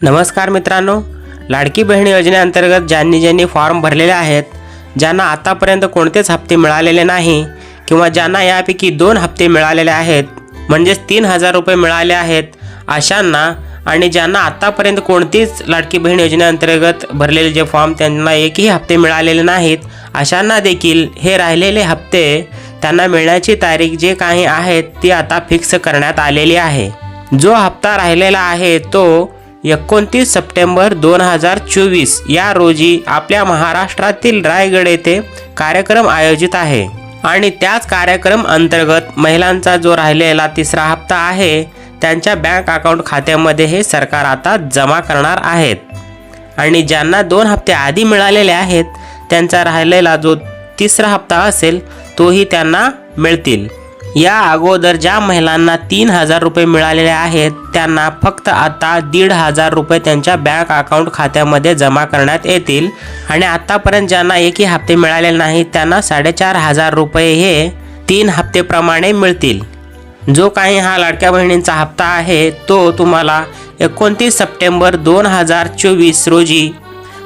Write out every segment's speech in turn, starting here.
नमस्कार मित्रांनो लाडकी बहीण योजनेअंतर्गत ज्यांनी ज्यांनी फॉर्म भरलेले आहेत ज्यांना आतापर्यंत कोणतेच हप्ते मिळालेले नाही किंवा ज्यांना यापैकी दोन हप्ते मिळालेले आहेत म्हणजेच तीन हजार रुपये मिळाले आहेत अशांना आणि ज्यांना आत्तापर्यंत कोणतीच लाडकी बहीण योजनेअंतर्गत भरलेले जे फॉर्म त्यांना एकही हप्ते मिळालेले नाहीत अशांना देखील हे राहिलेले हप्ते त्यांना मिळण्याची तारीख जे काही आहेत ती आता फिक्स करण्यात आलेली आहे. जो हप्ता राहिलेला आहे तो एकोणतीस सप्टेंबर दोन हजार चोवीस. या रोजी आपल्या महाराष्ट्रातील रायगड येथे कार्यक्रम आयोजित आहे. आणि त्याच कार्यक्रम अंतर्गत महिलांचा जो राहिलेला तिसरा हप्ता आहे त्यांच्या बँक अकाउंट खात्यामध्ये हे सरकार आता जमा करणार आहेत. आणि ज्यांना दोन हप्ते आधी मिळालेले आहेत त्यांचा राहिलेला जो तिसरा हप्ता असेल तोही त्यांना मिळतील. या अगोदर ज्या महिलांना तीन हजार रुपये मिळालेले आहेत त्यांना फक्त आता दीड हजार रुपये त्यांच्या बँक अकाउंट खात्यामध्ये जमा करण्यात येतील. आणि आतापर्यंत ज्यांना एकही हप्ते मिळालेले नाहीत त्यांना साडेचार हजार रुपये हे तीन हप्तेप्रमाणे मिळतील. जो काही हा लाडक्या बहिणींचा हप्ता आहे तो तुम्हाला एकोणतीस सप्टेंबर दोन हजार चोवीस रोजी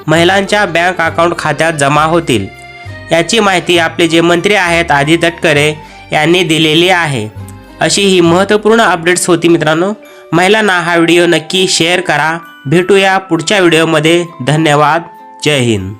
महिलांच्या बँक अकाउंट खात्यात जमा होतील. याची माहिती आपले जे मंत्री आहेत आदी तटकरे यांनी दिलेली आहे. अशी ही महत्त्वपूर्ण अपडेट्स होती मित्रांनो. महिलांना हा व्हिडिओ नक्की शेअर करा. भेटूया पुढच्या व्हिडिओमध्ये धन्यवाद. जय हिंद.